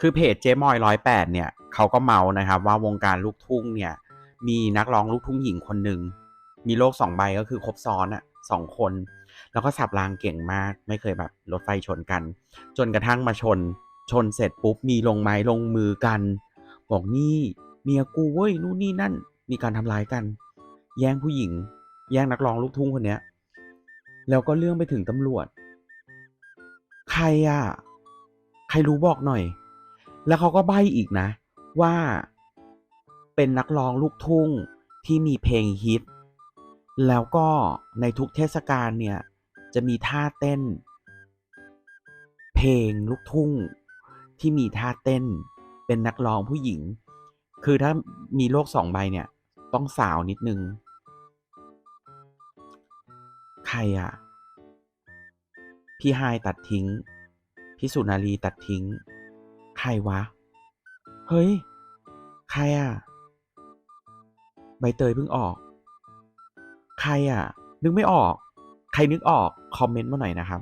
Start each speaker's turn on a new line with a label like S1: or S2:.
S1: คือเพจเจมอยร้อยแปดเนี่ยเขาก็เมานะครับว่าวงการลูกทุ่งเนี่ยมีนักร้องลูกทุ่งหญิงคนหนึ่งมีโลกสองใบก็คือครบซ้อนอะสองคน แล้วก็สับรางเก่งมากไม่เคยแบบรถไฟชนกัน จนกระทั่งมาชน ชนเสร็จปุ๊บมีลงไม้ลงมือกัน บอกนี่เมียกูเว้ยนู่นนี่นั่น มีการทำร้ายกัน แย่งผู้หญิง แย่งนักร้องลูกทุ่งคนเนี้ย แล้วก็เรื่องไปถึงตำรวจ ใครอะใครรู้บอกหน่อย แล้วเขาก็ใบ้อีกนะ ว่าเป็นนักร้องลูกทุ่งที่มีเพลงฮิต แล้วก็ในทุกเทศกาลเนี่ย จะมีท่าเต้น เพลงลูกทุ่ง ที่มีท่าเต้น เป็นนักร้องผู้หญิง คือถ้ามีโลกสองใบเนี่ย ต้องสาวนิดนึง ใครอะพี่ไฮตัดทิ้ง พี่สุนารีตัดทิ้ง ใครวะ เฮ้ย ใครอะใบเตยเพิ่งออก ใครอะนึกไม่ออก ใครนึกออก คอมเมนต์มาหน่อยนะครับ